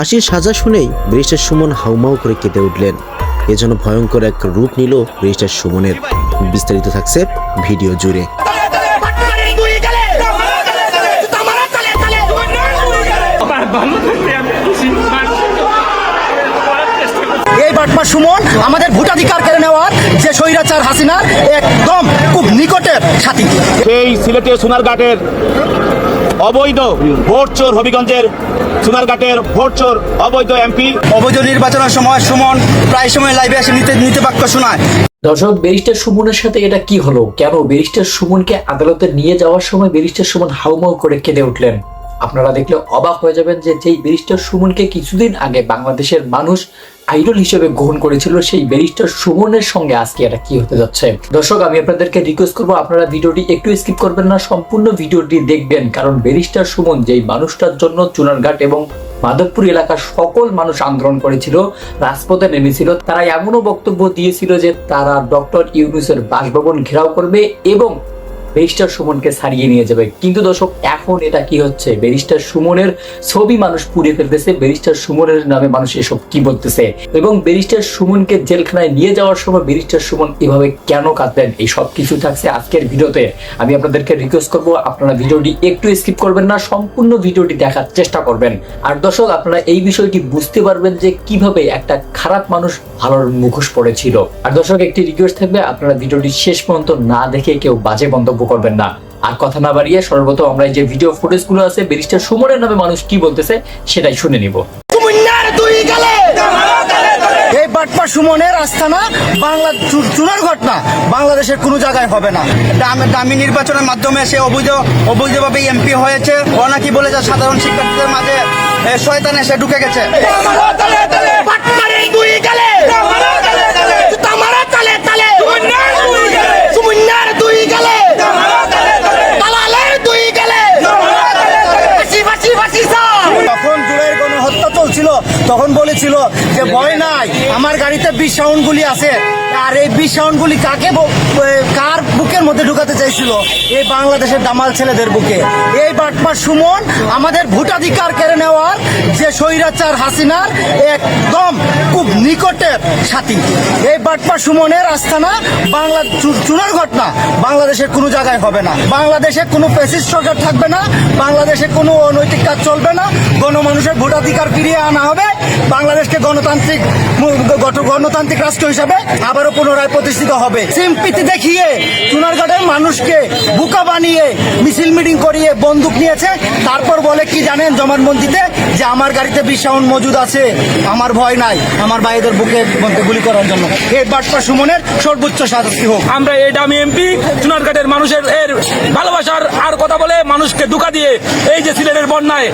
ফাঁসির সাজা শুনেই ব্যারিস্টার সুমন হাউমাউ করে কেঁদে উঠলেন। এ এজন্য ভয়ঙ্কর এক রূপ নিল ব্যারিস্টার সুমনের। বিস্তারিত থাকছে ভিডিও জুড়ে। এই বাটপা সুমন আমাদের ভোটাধিকার কেড়ে নেওয়ার যে স্বৈরাচার হাসিনার একদম খুব নিকটের সাথী। সেই সিলেটের সোনারঘাটের অবৈধ ভোট চোর হবিগঞ্জের সোনারঘাটের ভোট চোর অবৈধ এমপি। অবৈধ নির্বাচনের সময় সুমন প্রায় সময় লাইভে এসে নিতে নিতে বাক্য শোনায়। দর্শক ব্যারিস্টার সুমনের সাথে এটা কি হলো? কেন ব্যারিস্টার সুমনকে আদালতে নিয়ে যাওয়ার সময় ব্যারিস্টার সুমন হাউমাউ করে কেঁদে উঠলেন? আপনারা দেখলে অবাক হয়ে যাবেন যে যেই ব্যারিস্টার সুমনকে কিছুদিন আগে বাংলাদেশের মানুষ আইডল হিসেবে গ্রহণ করেছিল সেই ব্যারিস্টার সুমনের সঙ্গে। আজকে এটা কি হতে যাচ্ছে? দর্শক, আমি আপনাদেরকে রিকোয়েস্ট করব, আপনারা ভিডিওটি একটু স্কিপ করবেন না, সম্পূর্ণ ভিডিওটি দেখবেন। কারণ ব্যারিস্টার সুমন যেই মানুষটার জন্য চুনারঘাট এবং মাধবপুর এলাকার সকল মানুষ আন্দোলন করেছিল, রাজপথে নেমেছিল, তারা এমনও বক্তব্য দিয়েছিল যে তারা ডক্টর ইউনুসের বাসভবন ঘেরাও করবে এবং ব্যারিস্টার সুমনকে ছাড়িয়ে নিয়ে যাবে। কিন্তু দর্শক, এখন এটা কি হচ্ছে? ব্যারিস্টার সুমনের ছবি মানুষ পুড়ে ফেলতেছে, ব্যারিস্টার সুমনের নামে মানুষ এসব কি বলতেছে? এবং ব্যারিস্টার সুমনকে জেলখানায় নিয়ে যাওয়ার সময় ব্যারিস্টার সুমন এভাবে কেন কাঁদলেন? এই সব কিছু থাকছে আজকের ভিডিওতে। আমি আপনাদেরকে রিকোয়েস্ট করব, আপনারা ভিডিওটি একটু স্কিপ করবেন না, সম্পূর্ণ ভিডিওটি দেখার চেষ্টা করবেন। আর দর্শক, আপনারা এই বিষয়টি বুঝতে পারবেন যে কীভাবে একটা খারাপ মানুষ ভালোর মুখোশ পড়েছিল। আর দর্শক, একটি রিকোয়েস্ট থাকবে, আপনারা ভিডিওটি শেষ পর্যন্ত না দেখে কেউ বাজে মন্তব্য করবেন না। আর কথা না বাড়িয়ে সর্বপ্রথম আমরা যে ভিডিও ফুটেজগুলো আছে, ব্যারিস্টার সুমনের নামে মানুষ কি বলতেছে, সেটাই শুনে নিব। সুমনের আস্থানা বাংলা চুনার ঘটনা বাংলাদেশের কোনো জায়গায় হবে না। দামি নির্বাচনের মাধ্যমে সে অবৈধ অবৈধভাবে এমপি হয়েছে। ও নাকি বলে যে সাধারণ শিক্ষার্থীদের মাঝে শয়তান এসে ঢুকে গেছে। যে ভয় নাই আমার গাড়িতে বিশ সাউন্ড গুলি আছে। আর এই বিশ সাউন্ড গুলি কাকে কার বুকের মধ্যে ঢুকাতে চাইছিল? এই বাংলাদেশের দামাল ছেলেদের বুকে। এই বাটপা সুমন আমাদের ভোটাধিকার কেড়ে নেওয়ার যে স্বৈরাচার হাসিনার একদম খুব নিকটের সাথী। এই বাটপা সুমনের আস্থানা বাংলা চুনার ঘটনা বাংলাদেশের কোনো জায়গায় হবে না। বাংলাদেশে কোনো প্যাসিস সরকার থাকবে না, বাংলাদেশে কোনো অনৈতিক কাজ চলবে না। গণমানুষের ভোটাধিকার ফিরিয়ে আনা হবে। বাংলাদেশকে গণতান্ত্রিক গণতান্ত্রিক রাষ্ট্র হিসাবে আবারও পুনরায় প্রতিষ্ঠিত হবে। সিম্পিতি দেখিয়ে চুনারঘাটের মানুষকে বুকা বানিয়ে, মিছিল মিটিং করিয়ে বন্দুক নিয়েছে। তারপর বলে কি জানেন জমানবন্দিতে যে আমার গাড়িতে বিশ মজুদ আছে। আমার ভয় নাই। আমার ভাইদের বুকে গুলি করার জন্য। এই বাটপা সুমনের সর্বোচ্চ শাস্তি হোক। আমরা এই দামি এমপি চুনারঘাটের মানুষের এর ভালোবাসার আর কথা বলে মানুষকে দুকা দিয়ে এই যে সিলেটের বন্যায়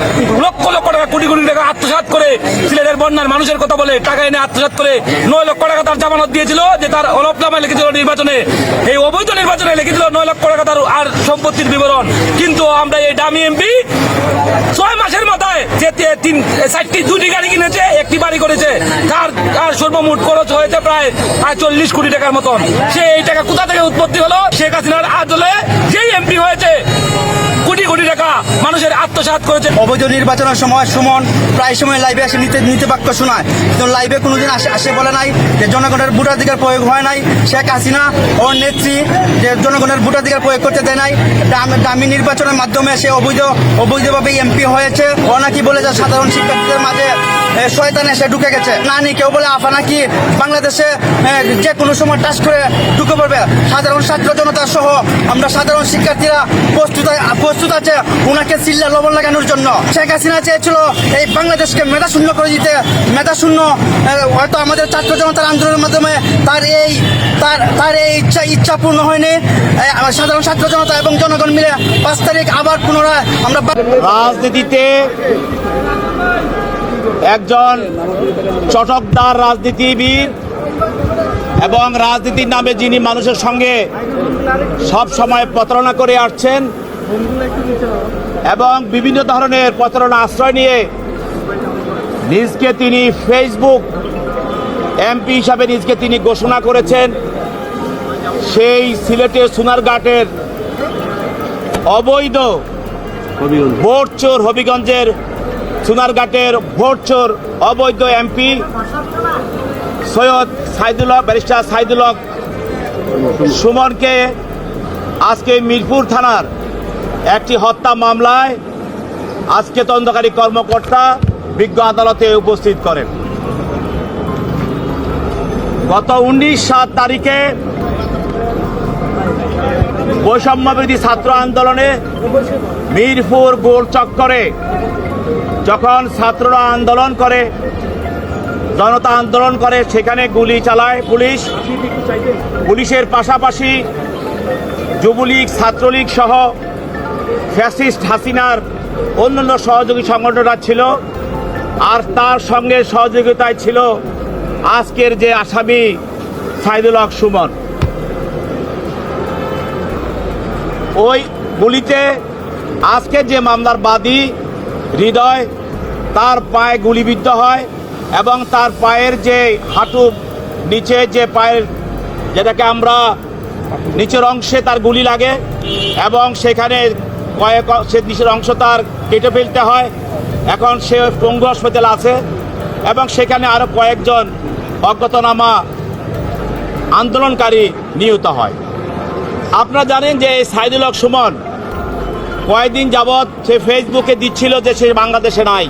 লক্ষ লক্ষ টাকা কোটি কোটি টাকা আত্মসাৎ করে সিলেটের বন্যার মানুষের কথা বলে টাকা এনে আত্মসাৎ করে নয় লক্ষ টাকা তার জামানত দিয়েছিল, যে তার অলপনামায় লিখেছিল নির্বাচনে। এই অবৈধ নির্বাচনে লিখেছিল নয় লক্ষ টাকা তার আর সম্পত্তির বিবরণ। কিন্তু আমরা এই দামি এমপি ছয় মাসের মাথায় যে তিন, চারটি, দুটি গাড়ি কিনেছে, একটি বাড়ি করেছে, তার তার সর্বমোট খরচ হয়েছে প্রায় প্রায় চল্লিশ কোটি টাকার মতন। সে এই টাকা কোথা থেকে উৎপত্তি হলো? শেখ হাসিনার আদলে যেই এমপি হয়েছে। কোটি কোটি টাকা মানুষের আত্মসাত করেছে। অবৈধ নির্বাচনের সময় সুমন প্রায় সময় লাইভে আসে নিতে নিতে বাক্য শোনায়। কিন্তু লাইভে কোনোদিন আসে আসে বলে নাই যে জনগণের ভোটাধিকার প্রয়োগ হয় নাই। শেখ হাসিনা ওর নেত্রী যে জনগণের ভোটাধিকার প্রয়োগ করতে দেয় নাই। দাম- নির্বাচনের মাধ্যমে সে অবৈধ অবৈধভাবে এমপি হয়েছে। ও নাকি বলে যে সাধারণ শিক্ষার্থীদের মাঝে শয়তান এসে ঢুকে গেছে। নানি কেউ বলে, আফা, নাকি বাংলাদেশে যে কোনো সময় টাচ করে ঢুকে পড়বে। সাধারণ ছাত্র জনতা সহ আমরা সাধারণ শিক্ষার্থীরা প্রস্তুত প্রস্তুত আছে। ওনাকে চিল্লা লবণ লাগানোর জন্য। শেখ হাসিনা চেয়েছিল, এই বাংলাদেশকে মেধা শূন্য করে দিতে। মেধা শূন্য হয়তো আমাদের ছাত্র জনতার আন্দোলনের মাধ্যমে তার এই, তার তার এই ইচ্ছা ইচ্ছা পূর্ণ হয়নি। সাধারণ ছাত্র জনতা এবং জনগণ মিলে পাঁচ তারিখ আবার পুনরায় আমরা রাজনীতিতে একজন চটকদার রাজনীতিবিদ এবং রাজনীতির নামে যিনি মানুষের সঙ্গে সব সময় প্রতারণা করে আসছেন এবং বিভিন্ন ধরনের প্রতারণা আশ্রয় নিয়ে নিজকে তিনি ফেসবুক এমপি হিসাবে নিজকে তিনি ঘোষণা করেছেন। সেই সিলেটের সোনারঘাটের অবৈধ ভোট চোর হবিগঞ্জের সোনারঘাটের ভোটচোর অবৈধ এমপি সৈয়দ সাইদুল হক, ব্যারিস্টার সাইদুল হক সুমনকে আজকে মিরপুর থানার একটি হত্যা মামলায় আজকে তদন্তকারী কর্মকর্তা বিজ্ঞ আদালতে উপস্থিত করেন। গত উনিশ সাত তারিখে বৈষম্যবিরোধী ছাত্র আন্দোলনে মিরপুর গোল চক্করে যখন ছাত্ররা আন্দোলন করে, জনতা আন্দোলন করে, সেখানে গুলি চালায় পুলিশ। পুলিশের পাশাপাশি যুবলীগ, ছাত্রলীগ সহ ফ্যাসিস্ট হাসিনার অন্যান্য সহযোগী সংগঠনরা ছিল। আর তার সঙ্গে সহযোগিতায় ছিল আজকের যে আসামি সাইদুল হক সুমন। ওই গুলিতে আজকে যে মামলার বাদী হৃদয়, তার পায়ে গুলিবিদ্ধ হয় এবং তার পায়ের যে হাঁটু নিচে যে পায়ের যেটাকে আমরা নিচের অংশে তার গুলি লাগে এবং সেখানে কয়েক সে নিচের অংশ তার কেটে ফেলতে হয়। এখন সে পঙ্গু হাসপাতালে আছে এবং সেখানে আরও কয়েকজন অজ্ঞাতনামা আন্দোলনকারী নিহত হয়। আপনারা জানেন যে সাইদুল হক সুমন কয়েকদিন যাবৎ সে ফেসবুকে দিচ্ছিল যে সে বাংলাদেশে নাই।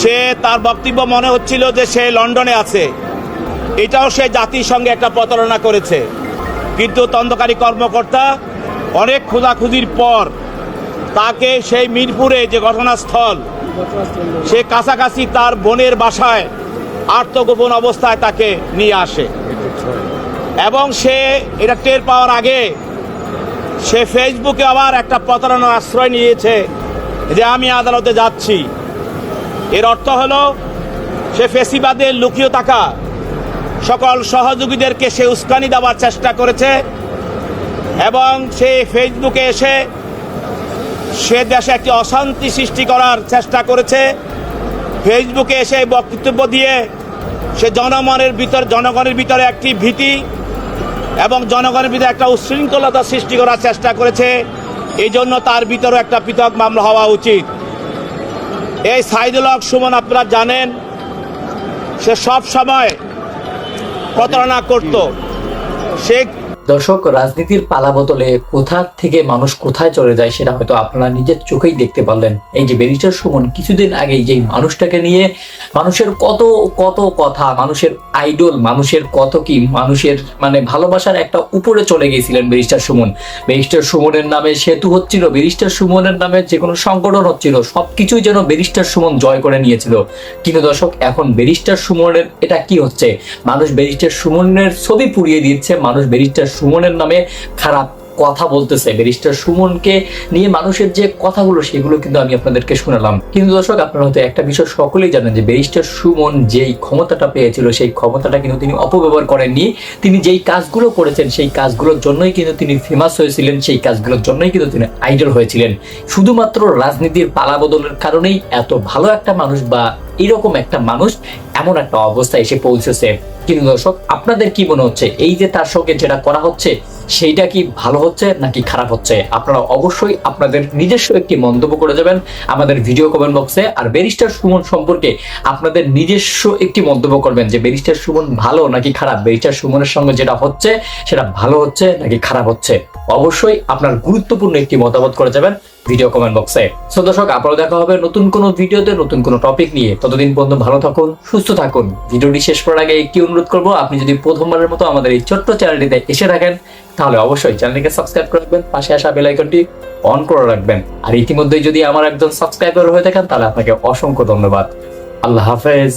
সে তার বক্তব্য মনে হচ্ছিল যে সে লন্ডনে আছে। এটাও সে জাতির সঙ্গে একটা প্রতারণা করেছে। কিন্তু তদন্তকারী কর্মকর্তা অনেক খোঁজাখুঁজির পর তাকে সেই মিরপুরে যে ঘটনাস্থল, সে কাছাকাছি তার বোনের বাসায় আত্মগোপন অবস্থায় তাকে নিয়ে আসে। এবং সে এটা টের পাওয়ার আগে সে ফেসবুকে আবার একটা প্রতারণার আশ্রয় নিয়েছে যে আমি আদালতে যাচ্ছি। এর অর্থ হলো, সে ফেসিবাদের লুকিয়ে থাকা সকল সহযোগীদেরকে সে উস্কানি দেওয়ার চেষ্টা করেছে এবং সে ফেসবুকে এসে সে দেশে একটি অশান্তি সৃষ্টি করার চেষ্টা করেছে। ফেসবুকে এসে বক্তব্য দিয়ে সে জনমনের ভিতর জনগণের ভিতরে একটি ভীতি এবং জনগণের ভিতরে একটা উশৃঙ্খলতা সৃষ্টি করার চেষ্টা করেছে। এই জন্য তার ভিতরে একটা পৃথক মামলা হওয়া উচিত। এই সাইদুল হক সুমন, আপনারা জানেন, সে সব সময় প্রতারণা করত। সে দর্শক, রাজনীতির পালা বদলে কোথা থেকে মানুষ কোথায় চলে যায় সেটা হয়তো আপনারা নিজের চোখেই দেখতে পারলেন। এই যে ব্যারিস্টার সুমন, কিছুদিন আগেই যে মানুষটাকে নিয়ে মানুষের কত কত কথা, মানুষের আইডল, মানুষের কত কি, মানুষের মানে ভালোবাসার একটা উপরে চলে গিয়েছিলেন ব্যারিস্টার সুমন। ব্যারিস্টার সুমনের নামে সেতু হচ্ছিল, ব্যারিস্টার সুমনের নামে যে কোনো সংগঠন হচ্ছিল, সবকিছুই যেন ব্যারিস্টার সুমন জয় করে নিয়েছিল। কিন্তু দর্শক, এখন ব্যারিস্টার সুমনের এটা কি হচ্ছে? মানুষ ব্যারিস্টার সুমনের ছবি পুড়িয়ে দিচ্ছে, মানুষ ব্যারিস্টার সুমনের নামে খারাপ কথা বলতেছে। ব্যারিস্টার সুমনকে নিয়ে মানুষের যে কথাগুলো, সেগুলো কিন্তু আমি আপনাদেরকে শোনালাম। কিন্তু দর্শক, আপনারা হয়তো একটা বিষয় সকলেই জানেন যে, ব্যারিস্টার সুমন যেই ক্ষমতাটা পেয়েছিল, সেই ক্ষমতাটা কিন্তু তিনি অপব্যবহার করেননি। তিনি যেই কাজগুলো করেছেন, সেই কাজগুলোর জন্যই কিন্তু তিনি ফেমাস হয়েছিলেন, সেই কাজগুলোর জন্যই কিন্তু তিনি আইডল হয়েছিলেন। শুধুমাত্র রাজনীতির পালা বদলের কারণেই এত ভালো একটা মানুষ বা এরকম একটা মানুষ এমন একটা অবস্থায় এসে পৌঁছেছে। কিন্তু দর্শক, আপনাদের কি মনে হচ্ছে? এই যে তার সঙ্গে যেটা করা হচ্ছে, সেইটা কি ভালো হচ্ছে নাকি খারাপ হচ্ছে? আপনারা অবশ্যই আপনাদের নিজস্ব একটি মন্তব্য করে যাবেন আমাদের ভিডিও কমেন্ট বক্সে আর ব্যারিস্টার সুমন সম্পর্কে আপনাদের নিজস্ব একটি মন্তব্য করবেন যে, ব্যারিস্টার সুমন ভালো নাকি খারাপ? ব্যারিস্টার সুমনের সঙ্গে যেটা হচ্ছে, সেটা ভালো হচ্ছে নাকি খারাপ হচ্ছে? অবশ্যই আপনার গুরুত্বপূর্ণ একটি মতামত করে যাবেন। ভিডিও কমেন্ট বক্সে সো দর্শক আপনারা দেখা হবে নতুন কোনো ভিডিওতে, নতুন কোনো টপিক নিয়ে। ততদিন পর্যন্ত ভালো থাকুন, সুস্থ থাকুন। ভিডিওটি শেষ করার আগে একটি অনুরোধ করব, আপনি যদি প্রথমবারের মতো আমাদের এই ছোট্ট চ্যানেলটিতে এসে থাকেন, তাহলে অবশ্যই চ্যানেলটিকে সাবস্ক্রাইব করে রাখবেন, পাশে আসা বেল আইকনটি অন করে রাখবেন। আর ইতিমধ্যেই যদি আমার একজন সাবস্ক্রাইবার হয়ে থাকেন, তাহলে আপনাকে অসংখ্য ধন্যবাদ। আল্লাহ হাফেজ।